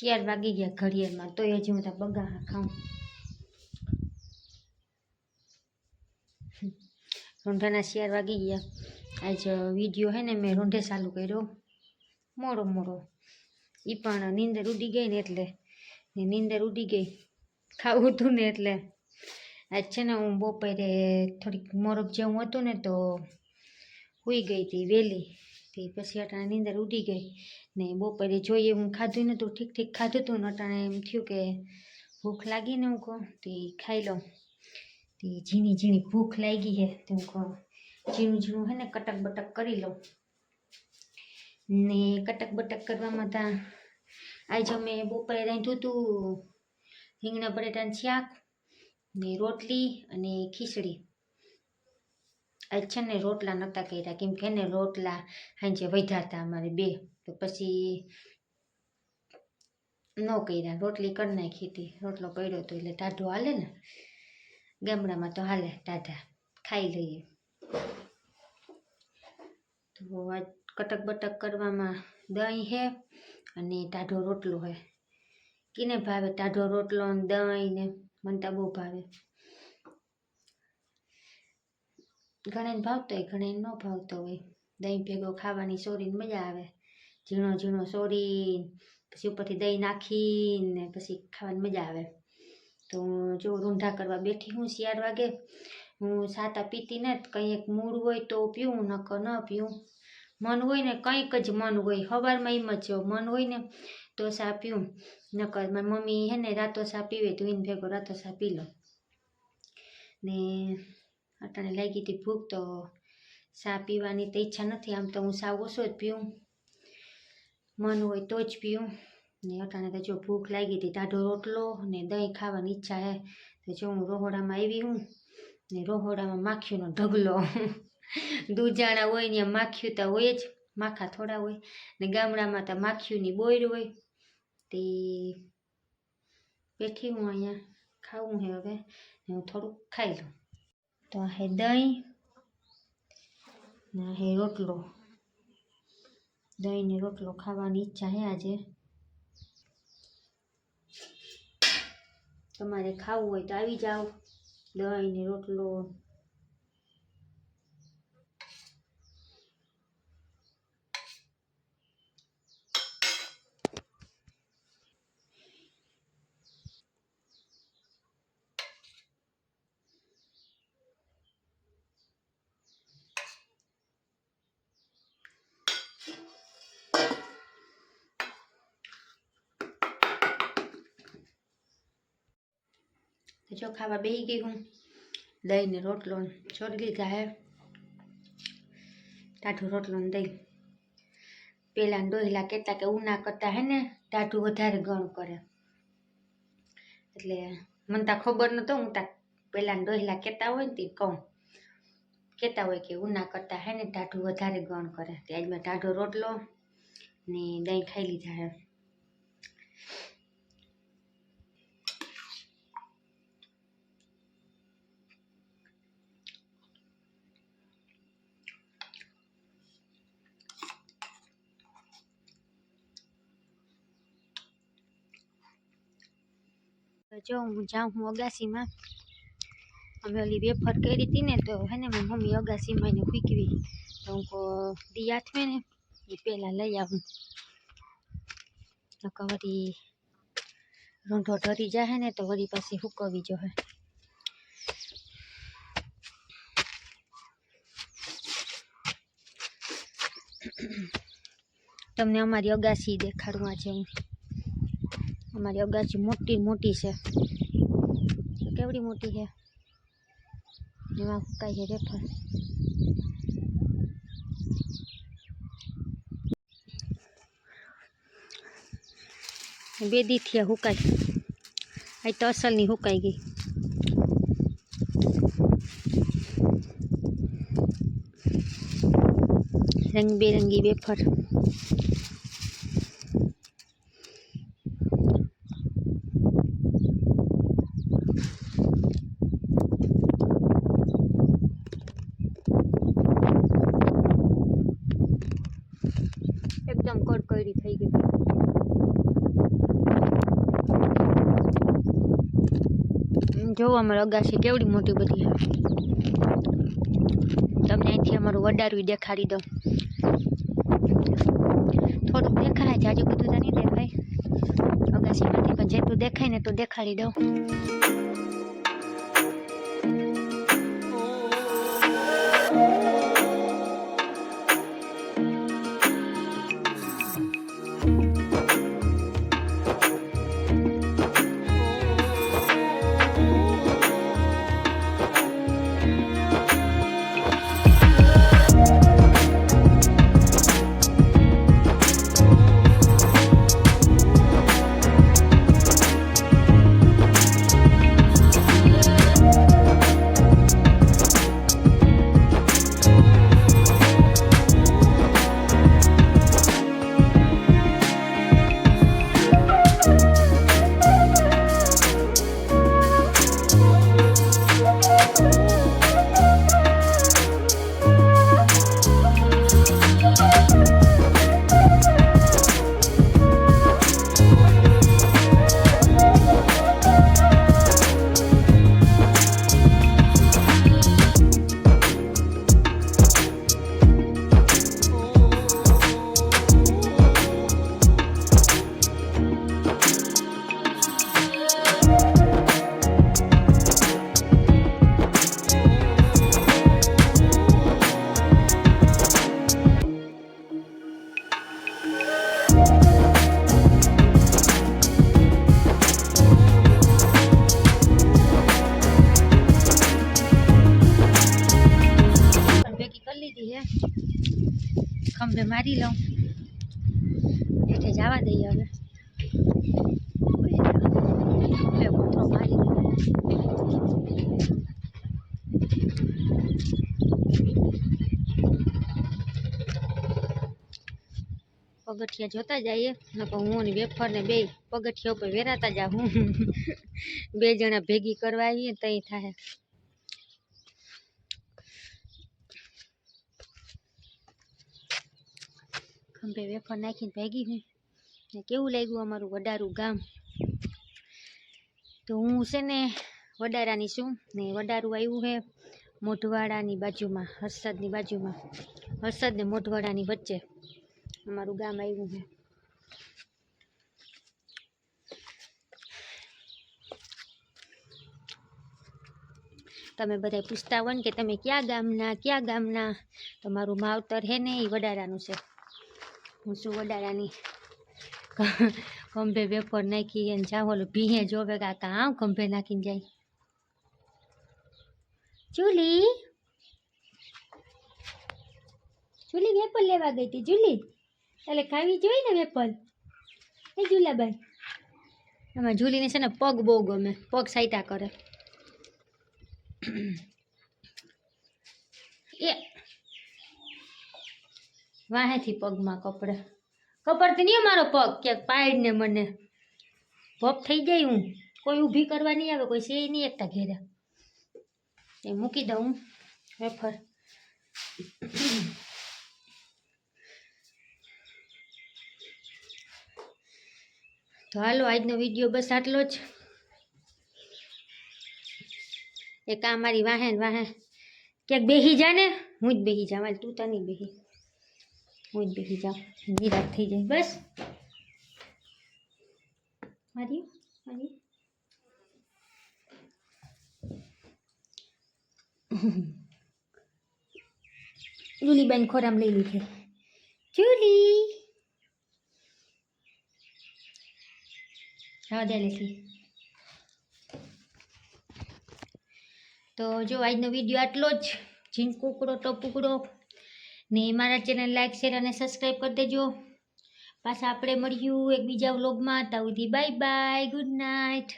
શિયાળ વાગી ગયા ઘડિયાળમાં તો હજી હું ત્યાં બગા ખાઉં. રોંઢાના શિયાર વાગી ગયા. આજ વીડિયો હે ને મેં રૂંઢે ચાલુ કર્યો. મોડો મોડો. એ પણ નીંદર ઉડી ગઈ ને એટલે. ને નીંદર ઉડી ગઈ. ખાવું હતું ને એટલે. આજ છે ને હું બપોરે થોડીક મોરબ જેવું હતું ને તો સૂઈ ગઈ હતી વહેલી. તે પછી અટાણે નીંદર ઉડી ગઈ. ને બપોરે જોઈએ હું ખાધું નહોતું, ઠીક ઠીક ખાધું હતું અટાણે એમ થયું કે ભૂખ લાગી ને હું કહું, તે ખાઈ લઉં. તે ઝીણી ઝીણી ભૂખ લાગી છે તે હું કહું, ઝીણું ઝીણું હે ને કટક બટક કરી લઉં. ને કટક બટક કરવામાં ત્યાં આજે અમે બપોરે રાંધ્યું હતું રીંગણા બટેટાનું શાક ને રોટલી અને ખીચડી. આજ છે ને રોટલા નહોતા કર્યા, કેમ કે ને રોટલા સાંજે વધ્યા હતા અમારે બે, તો પછી ન કર્યા, રોટલી કરી નાખી હતી, રોટલો કર્યો હતો એટલે ટાઢો હાલે ને, ગામડામાં તો હાલે ટાઢા, ખાઈ લઈએ. તો આજ કટક બટક કરવામાં દહીં છે અને ટાઢો રોટલો છે કીને ભાવે ટાઢો રોટલો ને દહીં ને, મને તો બહુ ભાવે. ઘણાને ભાવતો હોય, ઘણાને ન ભાવતો હોય. દહીં ભેગો ખાવાની સોરીને મજા આવે. ઝીણો ઝીણો સોરીને, પછી ઉપરથી દહીં નાખીને, પછી ખાવાની મજા આવે. તો જો રૂંઢા કરવા બેઠી હું શિયાળ વાગે, હું સાતા પીતી ને કંઈ એક મૂળ હોય તો પીવું નકર ન પીવું મન હોય ને કંઈક જ મન હોય સવારમાં એમ જ મન હોય ને તો સા પીવું નકર મારી મમ્મી હે ને રાતો સા પીવે તો એને ભેગો રાતો સા પી લો. ને અટાણે લાગી હતી ભૂખ તો સા પીવાની તો ઈચ્છા નથી. આમ તો હું સાવ ઓછો જ પીવું મન હોય તો જ પીવું ને અટાણે તો જો ભૂખ લાગી હતી ટાઢો રોટલો ને દહીં ખાવાની ઈચ્છા હે, તો જો હું રોહોડામાં આવી હું ને રોહોડામાં માખીનો ઢગલો. દૂજાણા હોય ને માખ્યું તો હોય જ, માખા થોડા હોય. ને ગામડામાં તો માખીઓની બોયર હોય. તે બેઠી હું અહીંયા, ખાવું હે હવે. હું થોડુંક ખાઈ લઉં. તો આ હે દહીં ને હે રોટલો દહીં ને રોટલો ખાવાની ઈચ્છા હે આજે તમારે ખાવું હોય તો આવી જાઓ દહીં ને રોટલો તો જો ખાવા બેસી ગઈ હું. દહીં ને રોટલો છોડી લીધા હે. ટાઢું રોટલો ને દહીં. પહેલાં ડોહીલા કહેતા કે ઉના કરતા હે ને ટાઢું વધારે ગણ કરે. એટલે મને તા ખબર નતો હું તા પહેલાં ડોહિલા કહેતા હોય ને તે કહું. કહેતા હોય કે ઉના કરતા હે ને ટાઢું વધારે ગણ કરે. તે આજ મેં ટાઢો રોટલો ને દહીં ખાઈ લીધા હે. તો જો હું જાઉં હું અગાસીમાં. અમે ઓલી વેફર કરી હતી ને તો હે ને મમ્મી અગાસીમાં એને ફૂકવી. તો હું દી આઠમે ને એ પહેલાં લઈ આવું. નકર વળી રૂંઢો ઢરી જાય ને તો વળી પાછી હુકવી જો તમને અમારી અગાસી દેખાડવા જેવું. અમારી અગાસી મોટી મોટી છે. તો કેવડી મોટી છે? એમાં ફૂકાય છે વેફર બે દી થયા હુકાય આ તો અસલની હુકાઈ ગઈ. રંગબેરંગી વેફર. કોયડી થઈ ગઈ જોવા મળે અગાસી કેવડી મોટી બધી તમને અહીંથી અમારું વડારવી દેખાડી દઉં. થોડુંક દેખાય છે, હજુ બધું તો નહીં દેખાય. અગાશીમાંથી પણ જેટલું દેખાય ને તો દેખાડી દઉં. છે ખંભે મારી લઉં. એટલે જવા દઈએ હવે. ખંભે પથરો મારી દઉં. પગથિયા જોતા જઈએ. નકર હું ને વેફર ને બે પગથિયા ઉપર વેરાતા જાઉં. બે જણા ભેગી કરવા આવીએ તઈ થાય. ખંભે વેફર નાખીને ભાગી હું ને કેવું લાગ્યું અમારું વડારું ગામ? તો હું છે ને વડારાની છું. ને વડારું આવ્યું છે મોઢવાડાની બાજુમાં, હર્ષદની બાજુમાં. હર્ષદ ને મોઢવાડાની વચ્ચે અમારું ગામ આવ્યું છે. તમે બધા પૂછતા હોય ને કે તમે ક્યાં ગામના ક્યાં ગામના? તમારું માવતર હે ને એ વડારાનું છે. હું શું વડારાની. ખંભે વેફર નાખી અને જાવ ઓલું ભીહે જોવે કાકા આમ ખંભે નાખીને જાય. જુલી? જુલી વેપર લેવા ગઈ હતી, જુલી? તાલે ખાવી જોઈ ને વેપર એ જુલાબાઈ. એમાં જુલીને છે ને પગ બહુ ગમે, પગ સાઈટા કરે. એ વાહેથી પગમાં કપડે. કપડતી નહીં મારો પગ, ક્યાંક પાડ ને મને ભપ થઈ જાય હું. કોઈ ઊભી કરવા નહીં આવે, કોઈ છે નહીં એકતા ઘેરે. એ મૂકી દઉં વેફર. તો હાલો, આજનો વીડિયો બસ આટલો જ. એક આ મારી વાહે વાહે. ક્યાંક બેસી જા ને હું જ બેસી જા તું તો નહીં બેસી હું જ. બેસી જાઉં નિરાશ થઈ જાય. બસ. મારી મારી ખોરામ લઈ લીધી. જુલી! હા, દે તો જો, આજનો વીડિયો આટલો જ. જીન કુકડો, ટપુકડો. ને મારા ચેનલ લાઈક શેર અને સબસ્ક્રાઈબ કરી દેજો. પાછા આપણે મળ્યું એક બીજા વ્લોગમાં ત્યાં સુધી બાય બાય ગુડ નાઇટ